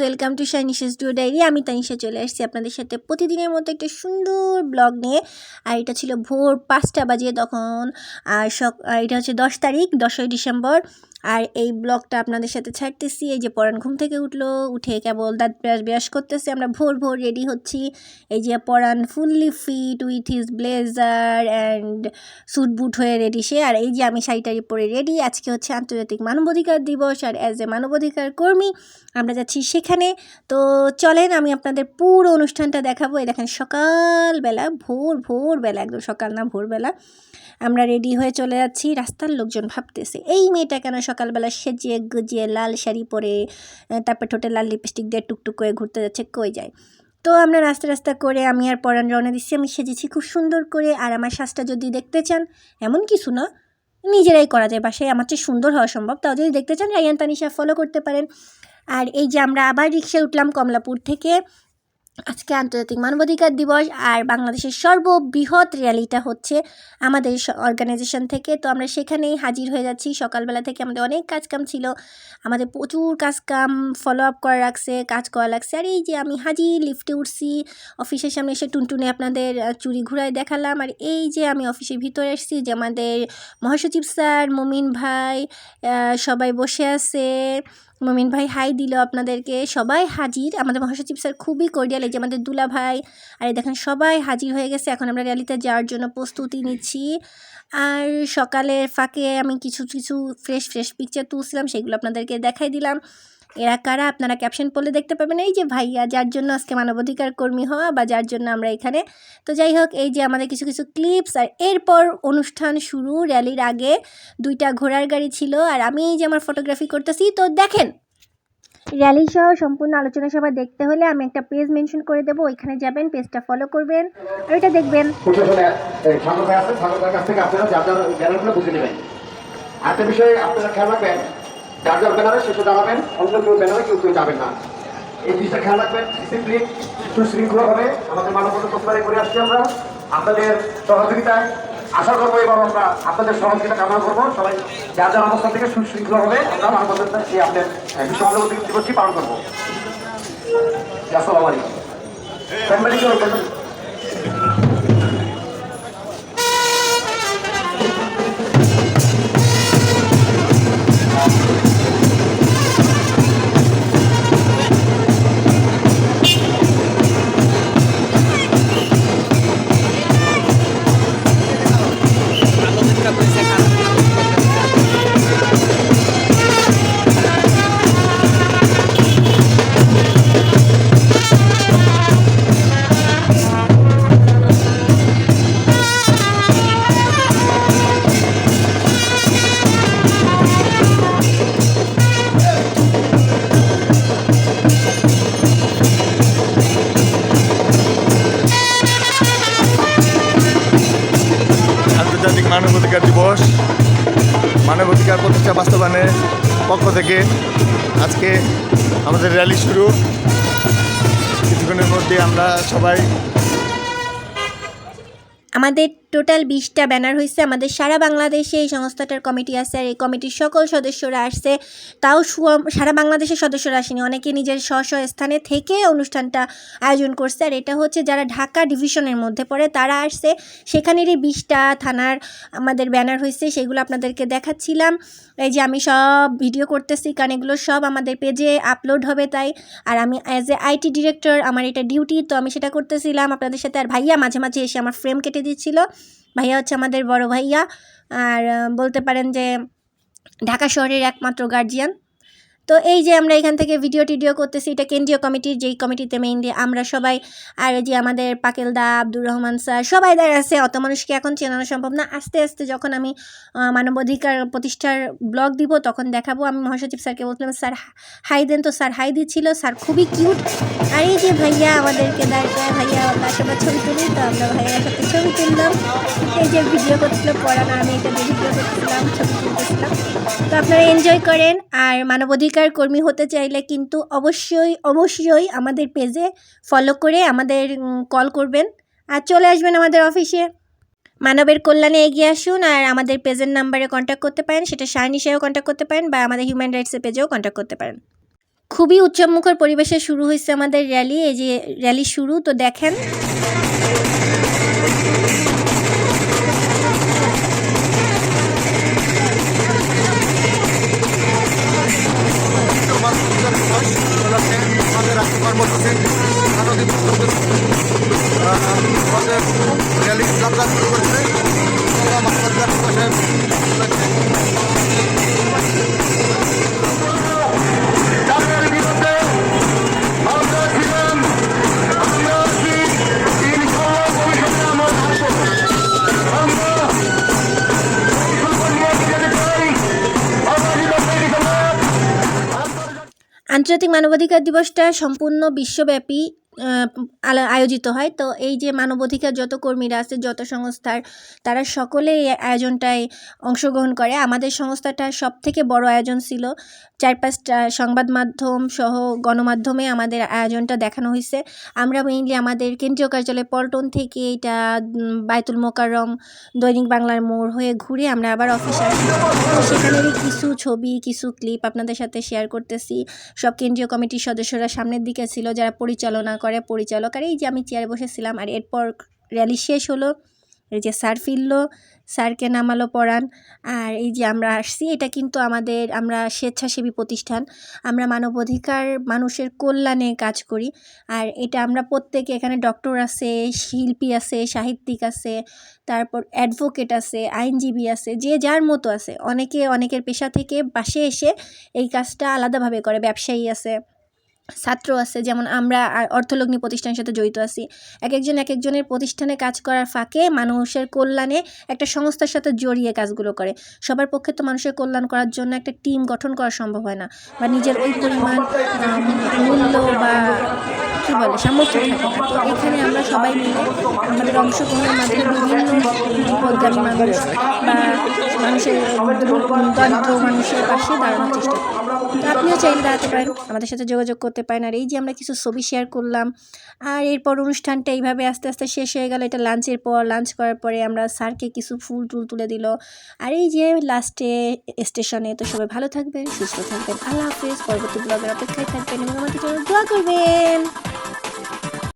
Welcome to Shainisha studio diary. আমি তানিশা চলে আসছি আপনাদের সাথে প্রতিদিনের মতো একটা সুন্দর ব্লগ নিয়ে। আর এটা ছিল ভোর পাঁচটা বাজে তখন আর এটা হচ্ছে দশ তারিখ, দশই ডিসেম্বর। আর এই ব্লগটা আপনাদের সাথে ছাড়তেছি, এই যে পরাণ ঘুম থেকে উঠল, উঠে কেবল দাঁত ব্রাশ ব্রাশ করতেছে, আমরা ভোর ভোর রেডি হচ্ছি। এই যে Paran fully fit with his blazer and suit boot হয়ে রেডি সে, আর এই যে আমি শাড়িটারি পরে রেডি আজকে হচ্ছে আন্তর্জাতিক মানবাধিকার দিবস, আর অ্যাজ এ মানবাধিকার কর্মী আমরা যাচ্ছি সেখানে। তো চলেন আমি আপনাদের পুরো অনুষ্ঠানটা দেখাবো। এই দেখেন সকালবেলা, ভোর ভোরবেলা একদম সকাল না, ভোরবেলা, আমরা রেডি হয়ে চলে যাচ্ছি। রাস্তার লোকজন ভাবতেছে, এই মেয়েটা কেন সকালবেলা সেজিয়ে গুজিয়ে লাল শাড়ি পরে তারপর ঠোঁটে লাল লিপস্টিক দিয়ে টুকটুক করে ঘুরতে যাচ্ছে, কই যায়? তো আমরা রাস্তা রাস্তা করে আমি আর পরাণ রওনা দিচ্ছি, আমি সেজেছি খুব সুন্দর করে, আর আমার শ্বাসটা যদি দেখতে চান, এমন কিছু না, নিজেরাই করা যায়, বাসায় আমার চেয়ে সুন্দর হওয়া সম্ভব। তাও যদি দেখতে চান, রায়ান তানিশা ফলো করতে পারেন। আর এই যে আমরা আবার রিক্সায় উঠলাম কমলাপুর থেকে আজকে আন্তর্জাতিক মানবাধিকার দিবস আর বাংলাদেশের সর্ববৃহৎ র্যালিটা হচ্ছে আমাদের অর্গানাইজেশন থেকে। তো আমরা সেখানেই হাজির হয়ে যাচ্ছি। সকালবেলা থেকে আমাদের অনেক কাজকাম ছিল। আমাদের প্রচুর কাজকাম ফলো আপ করা রাখছে কাজ করা লাগছে। আর এই যে আমি হাজির লিফটে উঠছি অফিসের সামনে এসে টুনটুনে আপনাদের চুরি ঘুরায় দেখালাম। আর এই যে আমি অফিসের ভিতরে এসেছি যে আমাদের মহাসচিব স্যার, মমিন ভাই সবাই বসে আছে। মমিন ভাই, হাই দিল আপনাদেরকে। সবাই হাজির। আমাদের মহাসচিব স্যার খুবই কর্ডিয়াল এই যে আমাদের দুলা ভাই। আর দেখেন, সবাই হাজির হয়ে গেছে। এখন আমরা র্যালিতে যাওয়ার জন্য প্রস্তুতি নিচ্ছি। আর সকালের ফাঁকে আমি কিছু কিছু ফ্রেশ ফ্রেশ পিকচার তুলছিলাম, সেগুলো আপনাদেরকে দেখাই দিলাম। এরা কারা? আপনারা ক্যাপশন পড়লে দেখতে পাবেন, এই যে ভাইয়া, যার জন্য আজকে মানবাধিকার কর্মী হওয়া বা যার জন্য আমরা এখানে। তো যাই হোক, এই যে আমাদের কিছু কিছু ক্লিপস আর এরপর অনুষ্ঠান শুরু র্যালির আগে দুইটা ঘোড়ার গাড়ি ছিল, আর আমি এই যে আমার ফটোগ্রাফি করতেছি, তো দেখেন। র্যালি সহ সম্পূর্ণ আলোচনা সভা দেখতে হলে আমি একটা পেজ মেনশন করে দেবো, ওইখানে যাবেন পেজটা ফলো করবেন, আর ওইটা দেখবেন। বিষয়ে আপনারা খেয়াল রাখবেন যার যার ব্যানারে সেটা দাঁড়াবেন, অন্য কেউ ব্যানারে কেউ কেউ যাবেন না। এই জিনিসটা খেয়াল রাখবেন ডিসিপ্লিন সুশৃঙ্খলা হবে আমাদের মানবত প্রতিবারে করে আসছি আমরা। আপনাদের সহযোগিতায় আশা করব এবং আমরা আপনাদের সহযোগিতা কামনা করব। সবাই যার যার অবস্থান থেকে সুশৃঙ্খলা হবে, আমরা মানবত সেই আপনাদের বিশ্ব মানবত দিবসটি পালন করব। আসসালামু আলাইকুম। মানবাধিকার দিবস মানব অধিকার প্রতিষ্ঠা বাস্তবায়নের পক্ষ থেকে আজকে আমাদের র্যালি শুরু। কিছুক্ষণের মধ্যে আমরা সবাই আমাদের টোটাল বিশটা ব্যানার হয়েছে আমাদের সারা বাংলাদেশে, এই সংস্থাটার কমিটি আছে আর এই কমিটির সকল সদস্যরা আসছে। তাও সারা বাংলাদেশের সদস্যরা আসেনি, অনেকে নিজের স্ব স্ব স্থানে থেকে অনুষ্ঠানটা আয়োজন করছে। আর এটা হচ্ছে যারা ঢাকা ডিভিশনের মধ্যে পড়ে তারা আসছে। সেখানেরই বিশটা থানার আমাদের ব্যানার হয়েছে, সেগুলো আপনাদেরকে দেখাচ্ছিলাম। এই যে আমি সব ভিডিও করতেছি, কারণ এগুলো সব আমাদের পেজে আপলোড হবে তাই। আর আমি অ্যাজ এ আইটি ডিরেক্টর, আমার এটা ডিউটি, তো আমি সেটা করতেছিলাম। আপনাদের সাথে আর ভাইয়া মাঝে মাঝে এসে আমার ফ্রেম কেটে দিচ্ছিল। ভাইয়া হচ্ছে আমাদের বড় ভাইয়া। আর বলতে পারেন যে ঢাকা শহরের একমাত্র গার্জিয়ান তো এই যে আমরা এখান থেকে ভিডিও টিডিও করতেছি, এটা কেন্দ্রীয় কমিটির যেই কমিটিতে মেইনলি আমরা সবাই, আর যে আমাদের পাকেল দা, আব্দুর রহমান স্যার, সবাই দাঁড়িয়ে আছে। অত মানুষকে এখন চেনানো সম্ভব না। আস্তে আস্তে যখন আমি মানবাধিকার প্রতিষ্ঠার ব্লগ দিব, তখন দেখাবো। আমি মহাসচিব স্যারকে বলছিলাম, স্যার হাই দেন তো। স্যার হাই দিচ্ছিল। স্যার খুবই কিউট আর এই যে ভাইয়া আমাদেরকে দাঁড়িয়ে ভাইয়া আমরা সবাই ছবি তুলি, তো আমরা ভাইয়ার সাথে ছবি তুললাম। এই যে ভিডিও করছিল পড়ানো, আমি এটা ভিডিও করছিলাম, ছবি তুলতেছিলাম। তো আপনারা এনজয় করেন, আর মানবাধিকার মানবাধিকার কর্মী হতে চাইলে কিন্তু অবশ্যই অবশ্যই আমাদের পেজে ফলো করে আমাদের কল করবেন। আর চলে আসবেন আমাদের অফিসে মানবের কল্যাণে এগিয়ে আসুন আর আমাদের পেজের নাম্বারে কন্ট্যাক্ট করতে পারেন। সেটা সায়নিশায়ও কন্ট্যাক্ট করতে পারেন বা আমাদের হিউম্যান রাইটসের পেজেও কন্ট্যাক্ট করতে পারেন। খুবই উচ্চমুখর পরিবেশে শুরু হয়েছে আমাদের র্যালি এই যে র্যালি শুরু, তো দেখেন। আমাদের আজকে কর্মসূচি মানবিক আমাদের র্যালি যাত্রা শুরু করেছে আন্তর্জাতিক মানবাধিকার দিবসটা সম্পূর্ণ বিশ্বব্যাপী আয়োজিত হয়। তো এই যে মানবাধিকার যত কর্মীরা আছে, যত সংস্থার, তারা সকলে এই আয়োজনটায় অংশগ্রহণ করে। আমাদের সংস্থাটা সব থেকে বড় আয়োজন ছিল। চার পাঁচটা সংবাদ মাধ্যম সহ গণমাধ্যমে আমাদের আয়োজনটা দেখানো হয়েছে আমরা মেইনলি আমাদের কেন্দ্রীয় কার্যালয় পল্টন থেকে এটা বায়তুল মোকাররম, দৈনিক বাংলার মোড় হয়ে ঘুরে আমরা আবার অফিসে সেখানেরই কিছু ছবি, কিছু ক্লিপ আপনাদের সাথে শেয়ার করতেছি। সব কেন্দ্রীয় কমিটির সদস্যরা সামনের দিকে ছিল, যারা পরিচালনা করে পরিচালক। আর এই যে আমি চেয়ারে বসেছিলাম, আর এরপর র্যালি শেষ হলো, এই যে স্যার ফিরলো, স্যারকে নামালো পড়ান আর এই যে আমরা আসছি, এটা কিন্তু আমাদের, আমরা স্বেচ্ছাসেবী প্রতিষ্ঠান। আমরা মানবাধিকার মানুষের কল্যাণে কাজ করি। আর এটা আমরা প্রত্যেকে, এখানে ডক্টর আছে, শিল্পী আছে, সাহিত্যিক আছে, তারপর অ্যাডভোকেট আছে, আইনজীবী আছে, যে যার মতো আছে। অনেকে, অনেকের পেশা থেকে বাসে এসে এই কাজটা আলাদাভাবে করে, ব্যবসায়ী আছে। ছাত্র আছে, যেমন আমরা অর্থলগ্নি প্রতিষ্ঠানের সাথে জড়িত আছি। এক একজন এক একজনের প্রতিষ্ঠানে কাজ করার ফাঁকে মানুষের কল্যাণে একটা সংস্থার সাথে জড়িয়ে কাজগুলো করে। সবার পক্ষে তো মানুষের কল্যাণ করার জন্য একটা টিম গঠন করা সম্ভব হয় না বা নিজের ওই পরিমাণ মূল্য বা কী বলে, সামর্থ্য থাকে তো এখানে আমরা সবাই মিলে আমাদের অংশগ্রহণের মাধ্যমে বিভিন্ন বিপদগামী মানুষ বা মানুষের দরিদ্র মানুষের পাশে দাঁড়ানোর চেষ্টা করি। তো আপনিও চাইলে দাঁড়াতে পারেন, আমাদের সাথে যোগাযোগ করতে পারেন। আর এই যে আমরা কিছু ছবি শেয়ার করলাম, আর এরপর অনুষ্ঠানটা এইভাবে আস্তে আস্তে শেষ হয়ে গেল। এটা লাঞ্চের পর লাঞ্চ করার পরে আমরা স্যারকে কিছু ফুল টুল তুলে দিল। আর এই যে লাস্টে স্টেশনে তো সবাই ভালো থাকবেন, সুস্থ থাকবেন। আল্লাহ হাফেজ। পরবর্তী ব্লগের অপেক্ষায় থাকবেন এবং আমাদের দোয়া করবেন।